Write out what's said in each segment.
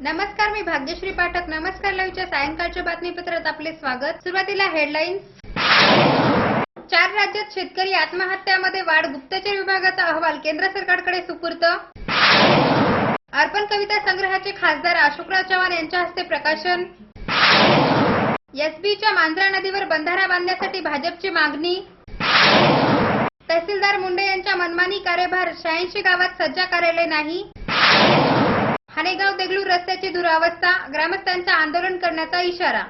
नमस्कार मी भाग्यश्री पाठक. नमस्कार लाईव्हच्या सायंकाळच्या बातमीपत्रात आपले स्वागत. सुरुवातीला हेडलाईन्स चार राज्यात शेतकरी आत्महत्यामध्ये वाढ गुप्तचर विभागाचा अहवाल केंद्र सरकारकडे सुपूर्त अर्पण कविता संग्रहाचे खासदार अशोकराव चव्हाण यांच्या हस्ते प्रकाशन. एसबीच्या मांजरा नदीवर बंधारा बांधण्यासाठी भाजपची मागणी. तहसीलदार मुंडे यांच्या मनमानी कार्यभार शहाऐंशी गावात सज्जा कार्यालय नाही. हानेगाव देगलूर रस्त्याची दुरावस्था ग्रामस्थांचा आंदोलन करण्याचा इशारा.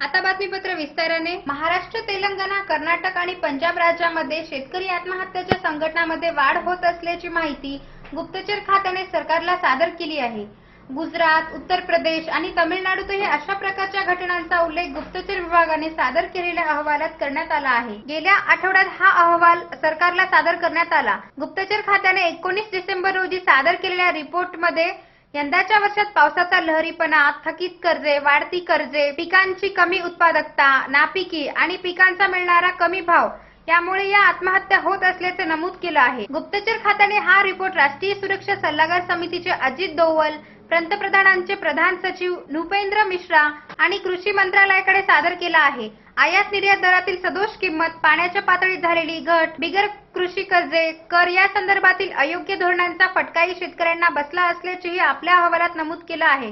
आता बातमीपत्र विस्ताराने. महाराष्ट्र तेलंगणा कर्नाटक आणि पंजाब राज्यामध्ये शेतकरी आत्महत्याच्या संघटनामध्ये वाढ होत असल्याची माहिती गुप्तचर खात्याने सरकारला सादर केली आहे. गुजरात उत्तर प्रदेश आणि तामिळनाडूतही अशा प्रकारच्या घटनांचा उल्लेख गुप्तचर विभागाने सादर केलेल्या अहवालात करण्यात आला आहे. गेल्या आठवड्यात हा अहवाल सरकारला सादर करण्यात आला. गुप्तचर खात्याने एकोणीस डिसेंबर रोजी सादर केलेल्या रिपोर्टमध्ये यंदाच्या वर्षात पावसाचा लहरीपणा थकीत कर्जे वाढती कर्जे पिकांची कमी उत्पादकता नापिकी आणि पिकांचा मिळणारा कमी भाव यामुळे या आत्महत्या होत असल्याचे नमूद केलं आहे. गुप्तचर खात्याने हा रिपोर्ट राष्ट्रीय सुरक्षा सल्लागार समितीचे अजित दोवल पंतप्रधानांचे प्रधान सचिव नृपेंद्र मिश्रा आणि कृषी मंत्रालयाकडे सादर केला आहे. आयात निर्यात दरातील सदोष किंमत पाण्याच्या पातळीत झालेली घट बिगर कृषी कर्जे कर या संदर्भातील अयोग्य धोरणांचा फटकाही शेतकऱ्यांना बसला असल्याचेही आपल्या अहवालात नमूद केलं आहे.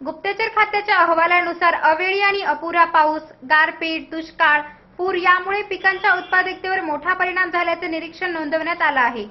गुप्तचर खात्याच्या अहवालानुसार अवेळी आणि अपुरा पाऊस गारपीट दुष्काळ पूर यामुळे पिकांच्या उत्पादकतेवर मोठा परिणाम झाल्याचे निरीक्षण नोंदवण्यात आलं आहे.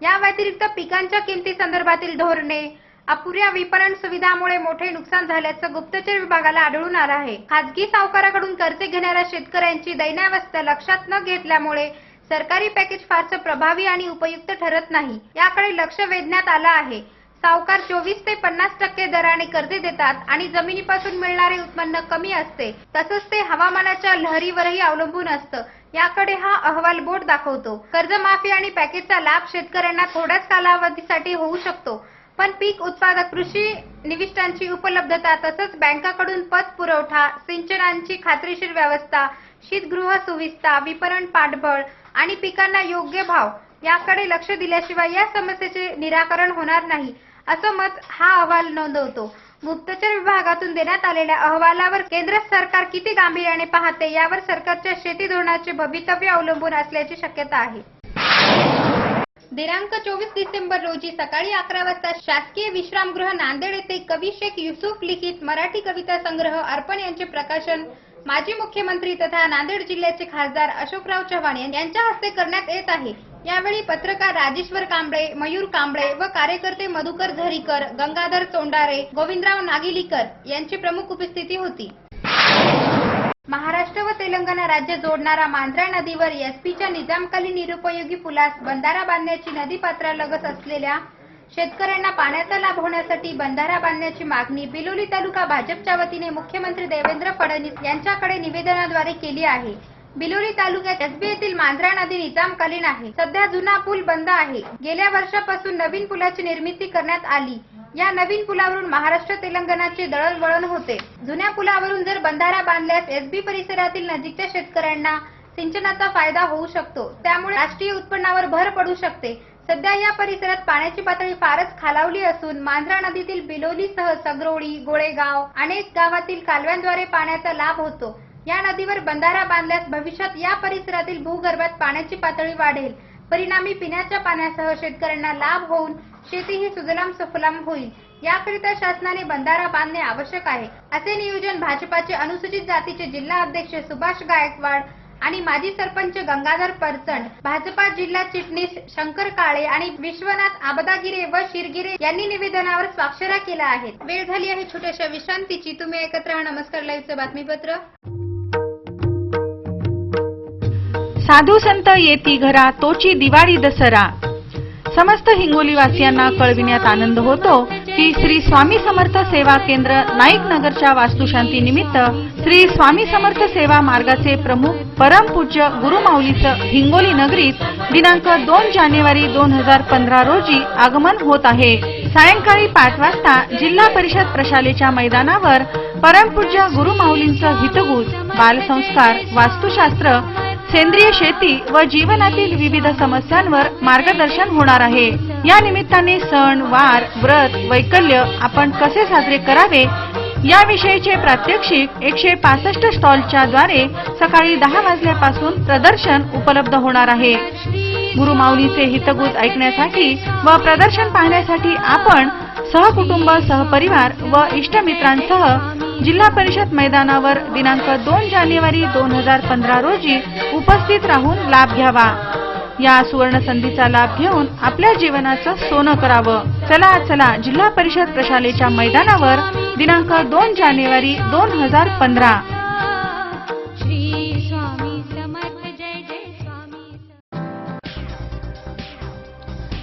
या व्यतिरिक्त पिकांच्या किमती संदर्भातील धोरणे अपुऱ्या विपणन सुविधामुळे मोठे नुकसान झाल्याचं गुप्तचर विभागाला आढळून आलं आहे. खासगी सावकाराकडून कर्जे घेणाऱ्या शेतकऱ्यांची दैन्यावस्था लक्षात न घेतल्यामुळे सरकारी पॅकेज फारसं प्रभावी आणि उपयुक्त ठरत नाही. याकडे लक्ष वेधण्यात आलं आहे. सावकार चोवीस ते पन्नास टक्के दराने कर्जे देतात आणि जमिनीपासून मिळणारे उत्पन्न कमी असते. तसंच ते हवामानाच्या लहरीवरही अवलंबून असतं. याकडे हा अहवाल बोट दाखवतो. कर्जमाफी आणि पॅकेजचा लाभ शेतकऱ्यांना थोड्याच कालावधीसाठी होऊ शकतो. पण पीक उत्पादक कृषी निविष्ठांची उपलब्धता तसंच बँकाकडून पत पुरवठा सिंचनांची खात्रीशीर व्यवस्था शीतगृह सुविस्ता विपणन पाठबळ आणि पिकांना योग्य भाव याकडे लक्ष दिल्याशिवाय या समस्येचे निराकरण होणार नाही असं मत हा अहवाल नोंदवतो. गुप्तचर विभागातून देण्यात आलेल्या अहवालावर केंद्र सरकार किती गांभीर्याने पाहते यावर सरकारच्या शेती धोरणाचे भवितव्य अवलंबून असल्याची शक्यता आहे. दिनांक चोवीस डिसेंबर रोजी सकाळी अकरा वाजता शासकीय विश्रामगृह नांदेड येथे कवी शेख युसुफ लिखित मराठी कविता संग्रह अर्पण यांचे प्रकाशन माजी मुख्यमंत्री तथा नांदेड जिल्ह्याचे खासदार अशोकराव चव्हाण यांच्या हस्ते करण्यात येत आहे. यावेळी पत्रकार राजेश्वर कांबळे मयूर कांबळे व कार्यकर्ते मधुकर झरीकर गंगाधर चोंडारे गोविंदराव नागिलीकर यांची प्रमुख उपस्थिती होती. महाराष्ट्र व तेलंगणा राज्य जोडणारा मांजरा नदीवर एसपीच्या निजामकालीन निरुपयोगी पुलास बंधारा बांधण्याची नदी पात्रालगत असलेल्या शेतकऱ्यांना पाण्याचा लाभ होण्यासाठी बंधारा बांधण्याची मागणी बिलोली तालुका भाजपच्या वतीने मुख्यमंत्री देवेंद्र फडणवीस यांच्याकडे निवेदनाद्वारे केली आहे. बिलोली तालुक्यात एसबी येथील मांजरा नदी निजामकालीन आहे. सध्या जुना पूल बंद आहे. गेल्या वर्षापासून नवीन पुलाची निर्मिती करण्यात आली. या नवीन पुलावरून महाराष्ट्र तेलंगणाचे दळणवळण होते. जुन्या पुलावरून जर बंधारा बांधल्यास एसबी परिसरातील नजीकच्या शेतकऱ्यांना सिंचनाचा फायदा होऊ शकतो. त्यामुळे राष्ट्रीय उत्पन्नावर भर पडू शकते. सध्या या परिसरात पाण्याची पातळी फारच खालावली असून मांजरा नदीतील बिलोलीसह सगरोळी गोळेगाव अनेक गावातील कालव्यांद्वारे पाण्याचा लाभ होतो. या नदीवर बंधारा बांधल्यास भविष्यात या परिसरातील भूगर्भात पाण्याची पातळी वाढेल. परिणामी पिण्याच्या पाण्यासह शेतकऱ्यांना लाभ होऊन शेती ही सुजलाम सुफलाम होईल. याकरिता शासनाने बंधारा बांधणे आवश्यक आहे. असे नियोजन भाजपाचे अनुसूचित जातीचे जिल्हा अध्यक्ष सुभाष गायकवाड आणि माजी सरपंच गंगाधर परचंड भाजपा जिल्हा चिटणीस शंकर काळे आणि विश्वनाथ आबदागिरे व शिरगिरे यांनी निवेदनावर स्वाक्षऱ्या केल्या आहेत. वेळ झाली आहे छोट्याशा विश्रांतीची. तुम्ही ऐकत राहा. नमस्कार. लाईव्हचं बातमीपत्र. साधू संत येती घरा तोची दिवाळी दसरा. समस्त हिंगोलीवासियांना कळविण्यात आनंद होतो की श्री स्वामी समर्थ सेवा केंद्र नाईक नगरच्या वास्तुशांती निमित्त श्री स्वामी समर्थ सेवा मार्गाचे प्रमुख परमपूज्य गुरुमाऊलीचं हिंगोली नगरीत दिनांक दोन जानेवारी दोन हजार पंधरा रोजी आगमन होत आहे. सायंकाळी पाच वाजता जिल्हा परिषद प्रशालेच्या मैदानावर परमपूज्य गुरुमाऊलींचं हितगुज बालसंस्कार वास्तुशास्त्र सेंद्रिय शेती व जीवनातील विविध समस्यांवर मार्गदर्शन होणार आहे. या निमित्ताने सण वार व्रत वैकल्य आपण कसे साजरे करावे? याविषयीचे प्रात्यक्षिक एकशे पासष्ट स्टॉलच्या द्वारे सकाळी दहा वाजल्यापासून प्रदर्शन उपलब्ध होणार आहे. गुरुमाऊलीचे हितगुज ऐकण्यासाठी व प्रदर्शन पाहण्यासाठी आपण सहकुटुंब सहपरिवार व इष्टमित्रांसह जिल्हा परिषद मैदानावर दिनांक दोन जानेवारी दोन हजार पंधरा रोजी उपस्थित राहून लाभ घ्यावा. या सुवर्ण संधीचा लाभ घेऊन आपल्या जीवनाचं सोनं करावं. चला चला जिल्हा परिषद प्रशालेच्या मैदानावर दिनांक दोन जानेवारी दोन हजार पंधरा.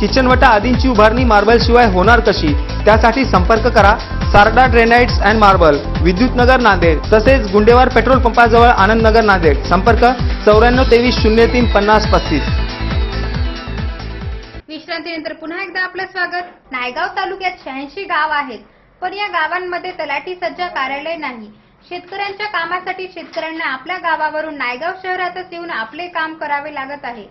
किचनवटा आदींची उभारणी मार्बलशिवाय होणार कशी? त्यासाठी संपर्क करा. सारडा ड्रेनाइट्स अँड मार्बल विद्युत नगर नांदेड तसेच गुंडेवार पेट्रोल पंपाजवळ आनंदनगर नांदेड. संपर्क चौऱ्याण्णव तेवीस शून्य तीन पन्नास पस्तीस. विश्रांतीनंतर पुन्हा एकदा आपलं स्वागत. नायगाव तालुक्यात शहाऐंशी गाव आहेत. पण या गावांमध्ये तलाठी सज्जा कार्यालय नाही. शेतकऱ्यांच्या कामासाठी शेतकऱ्यांना आपल्या गावावरून नायगाव शहरातच येऊन आपले काम करावे लागत आहे.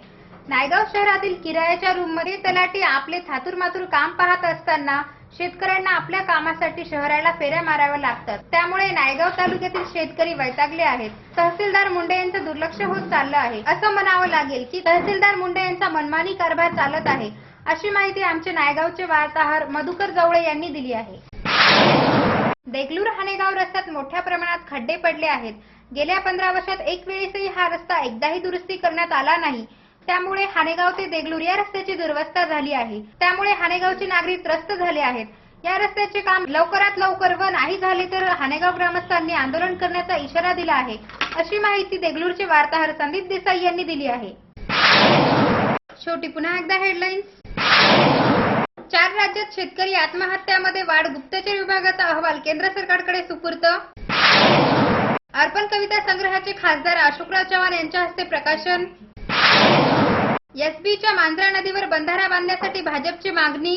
नायगाव शहरातील किरायाच्या रूममध्ये तलाठी आपले थातूरमातूर काम पाहत असताना शेतकऱ्यांना आपल्या कामासाठी शहराला फेऱ्या माराव्या लागतात. त्यामुळे नायगाव तालुक्यातील शेतकरी वैतागले आहेत. तहसीलदार मुंडे यांचं दुर्लक्ष होत चाललं आहे. असं म्हणावं लागेल की तहसीलदार मुंडे यांचा मनमानी कारभार चालत आहे. अशी माहिती आमचे नायगावचे वार्ताहर मधुकर जवळे यांनी दिली आहे. देगलूर हानेगाव रस्त्यात मोठ्या प्रमाणात खड्डे पडले आहेत. गेल्या पंधरा वर्षात एक वेळेसही हा रस्ता एकदाही दुरुस्ती करण्यात आला नाही. त्यामुळे हानेगाव ते देगलूर या रस्त्याची दुर्वस्था झाली आहे. त्यामुळे हानेगावचे नागरिक त्रस्त झाले आहेत. या रस्त्याचे काम लवकरात लवकर व नाही झाले तर हानेगाव ग्रामस्थांनी आंदोलन करण्याचा इशारा दिला आहे. अशी माहिती देगलूरचे वार्ताहर संदीप देसाई यांनी दिली आहे. शेवटी पुन्हा एकदा हेडलाईन्स चार राज्यात शेतकरी आत्महत्यामध्ये वाढ गुप्तचर विभागाचा अहवाल केंद्र सरकारकडे सुपूर्त. अर्पण कविता संग्रहाचे खासदार अशोकराव चव्हाण यांच्या हस्ते प्रकाशन. एसबीच्या मांजरा नदीवर बंधारा बांधण्यासाठी भाजपची मागणी.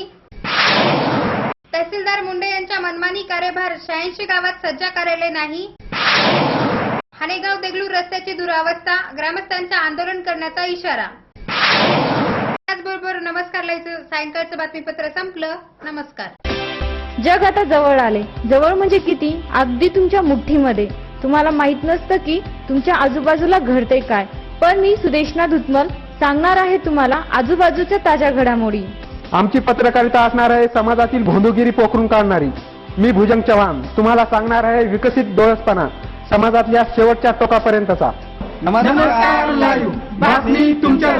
तहसीलदार मुंडे यांच्या मनमानी कार्यभार शहाऐंशी गावात सज्जा कार्यालय नाही. हानेगाव देगलूर रस्त्याची दुरावस्था ग्रामस्थांचा आंदोलन करण्याचा इशारा. त्याचबरोबर नमस्कार लाईचं सायंकाळचं बातमीपत्र संपलं. नमस्कार. जग आता जवळ आले. जवळ म्हणजे किती? अगदी तुमच्या मुठ्ठीमध्ये. तुम्हाला माहीत नसतं की तुमच्या आजूबाजूला घडते काय. पण मी सुदेशना धुतमल सांगणार आहे तुम्हाला आजूबाजूच्या ताज्या घडामोडी. आमची पत्रकारिता असणार आहे समाजातील भोंदूगिरी पोखरून काढणारी. मी भुजंग चव्हाण तुम्हाला सांगणार आहे विकसित डोळसपणा समाजातल्या शेवटच्या टोकापर्यंतचा. नमस्कार बातमी तुमच्या